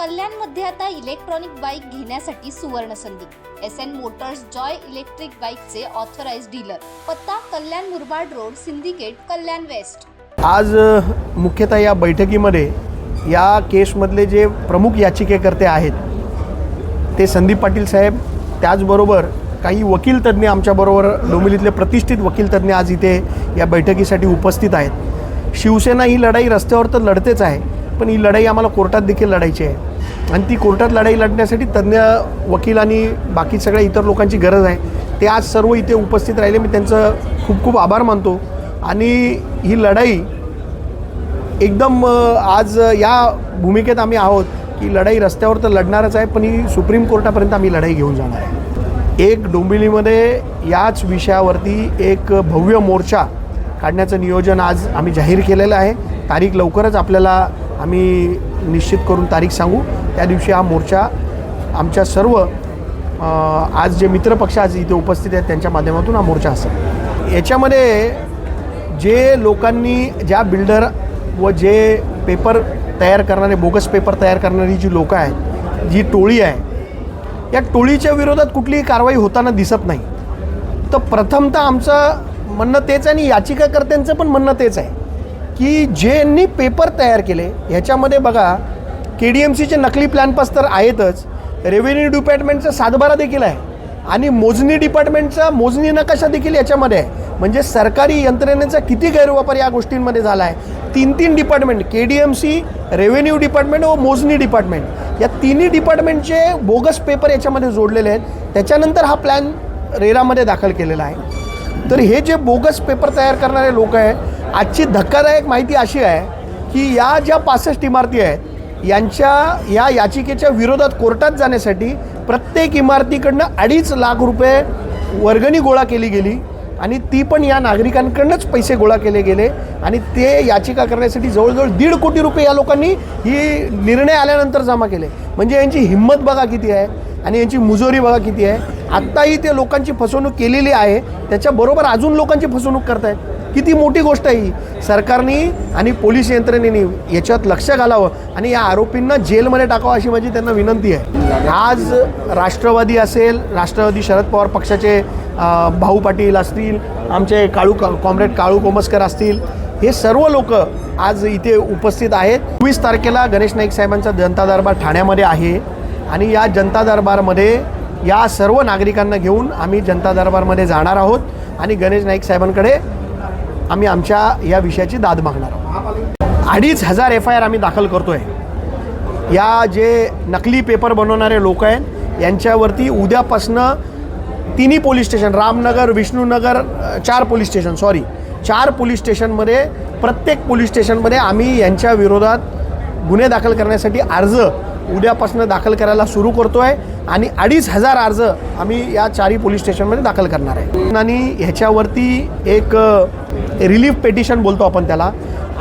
कल्याणमध्ये आता electronic bike घेण्यासाठी सुवर्ण संधी. S N Motors Joy electric बाईकचे ऑथराइज डीलर पत्ता Kalyan Murbad road syndicate Kalyan west. आज मुख्यतः या बैठकीमध्ये या केसमधले जे प्रमुख याचिकेकर्ते आहेत ते संदीप पाटील साहेब त्याचबरोबर काही वकील तज्ज्ञ आमच्याबरोबर डोंबिवलीतले प्रतिष्ठित वकील तज्ज्ञ आज इथे या बैठकीसाठी उपस्थित आहेत. शिवसेना ही लढाई रस्त्यावर तर लढतेच आहे पण ही लढाई आम्हाला कोर्टात देखील लढायची आहे. आणि ती कोर्टात लढाई लढण्यासाठी तज्ज्ञ वकील आणि बाकी सगळ्या इतर लोकांची गरज आहे. ते आज सर्व इथे उपस्थित राहिले. मी त्यांचं खूप खूप आभार मानतो. आणि ही लढाई एकदम आज या भूमिकेत आम्ही आहोत की लढाई रस्त्यावर तर लढणारच आहे पण ही सुप्रीम कोर्टापर्यंत आम्ही लढाई घेऊन जाणार आहे. एक डोंबिवलीमध्ये याच विषयावरती एक भव्य मोर्चा काढण्याचं नियोजन आज आम्ही जाहीर केलेलं आहे. तारीख लवकरच आपल्याला आम्ही निश्चित करून तारीख सांगू. त्या दिवशी हा मोर्चा आमच्या सर्व आज जे मित्रपक्ष आज इथे उपस्थित आहेत त्यांच्या माध्यमातून हा मोर्चा असेल. याच्यामध्ये जे लोकांनी ज्या बिल्डर व जे पेपर तयार करणारे बोगस पेपर तयार करणारी जी लोकं आहेत जी टोळी आहे या टोळीच्या विरोधात कुठलीही कारवाई होताना दिसत नाही. तर प्रथमतः आमचं म्हणणं तेच आहे आणि याचिकाकर्त्यांचं पण म्हणणं तेच आहे. की ज्यांनी पेपर तयार केले ह्याच्यामध्ये बघा के डी एम सीचे नकली प्लॅन पास तर आहेतच. रेव्हेन्यू डिपार्टमेंटचा सातबारा देखील आहे. आणि मोजणी डिपार्टमेंटचा मोजणी नकाशा देखील याच्यामध्ये आहे. म्हणजे सरकारी यंत्रणेचा किती गैरवापर या गोष्टींमध्ये झाला आहे? तीन तीन department K D M C revenue department व मोजणी डिपार्टमेंट या तिन्ही डिपार्टमेंटचे बोगस पेपर याच्यामध्ये जोडलेले आहेत. त्याच्यानंतर हा प्लॅन रेरामध्ये दाखल केलेला आहे. तर हे जे बोगस पेपर तयार करणारे लोक आहे आजची धक्कादायक माहिती अशी आहे की या ज्या पासष्ट इमारती आहेत यांच्या या याचिकेच्या विरोधात कोर्टात जाण्यासाठी प्रत्येक इमारतीकडनं अडीच लाख रुपये वर्गणी गोळा केली गेली आणि ती पण या नागरिकांकडनंच पैसे गोळा केले गेले आणि ते याचिका करण्यासाठी जवळजवळ दीड कोटी रुपये या लोकांनी ही निर्णय आल्यानंतर जमा केले. म्हणजे यांची हिंमत बघा किती आहे आणि यांची मुजोरी बघा किती आहे. आत्ताही ते लोकांची फसवणूक केलेली आहे. त्याच्याबरोबर अजून लोकांची फसवणूक करतायत. किती मोठी गोष्ट आहे ही. सरकारने आणि पोलीस यंत्रणेने याच्यात लक्ष घालावं आणि या आरोपींना जेलमध्ये टाकावं अशी माझी त्यांना विनंती आहे. आज राष्ट्रवादी असेल राष्ट्रवादी शरद पवार पक्षाचे भाऊ पाटील असतील आमचे काळू कॉम्रेड काळू कोमस्कर असतील हे सर्व लोक आज इथे उपस्थित आहेत. चोवीस तारखेला गणेश नाईक साहेबांचा जनता दरबार ठाण्यामध्ये आहे. आणि या जनता दरबारमध्ये या सर्व नागरिकांना घेऊन आम्ही जनता दरबारमध्ये जाणार आहोत आणि गणेश नाईक साहेबांकडे आम्ही आमच्या या विषयाची दाद मागणार आहोत. अडीच हजार एफ आय आर आम्ही दाखल करतो आहे या जे नकली पेपर बनवणारे लोक आहेत यांच्यावरती उद्यापासनं तिन्ही पोलीस स्टेशन रामनगर विष्णूनगर चार पोलीस स्टेशन सॉरी चार पोलीस स्टेशनमध्ये प्रत्येक पोलीस स्टेशनमध्ये आम्ही यांच्या विरोधात गुन्हे दाखल करण्यासाठी अर्ज उद्यापासून दाखल करायला सुरू करतो आहे आणि अडीच हजार अर्ज आम्ही या चारही पोलीस स्टेशनमध्ये दाखल करणार आहे. आणि ह्याच्यावरती एक रिलीफ पेटिशन बोलतो आपण त्याला.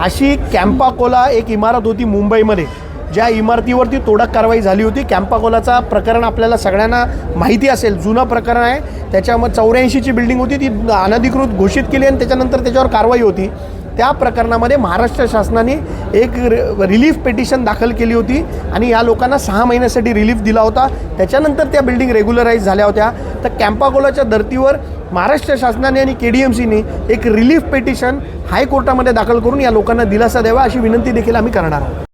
अशी कॅम्पाकोला एक इमारत होती मुंबईमध्ये. ज्या इमारतीवरती तोडक कारवाई झाली होती. कॅम्पाकोलाचा प्रकरण आपल्याला सगळ्यांना माहिती असेल. जुनं प्रकरण आहे. त्याच्यामध्ये चौऱ्याऐंशीची बिल्डिंग होती. ती अनधिकृत घोषित केली आणि त्याच्यानंतर त्याच्यावर कारवाई होती. त्या प्रकरणामध्ये महाराष्ट्र शासनाने एक रिलीफ पेटिशन दाखल केली होती आणि या लोकांना सहा महिन्यासाठी रिलीफ दिला होता. त्याच्यानंतर त्या बिल्डिंग रेग्युलराईज झाल्या होत्या. तर कॅम्पागोलाच्या धर्तीवर महाराष्ट्र शासनाने आणि के डी एम सीने एक रिलीफ पेटिशन हायकोर्टामध्ये दाखल करून या लोकांना दिलासा द्यावा अशी विनंती देखील आम्ही करणार आहोत.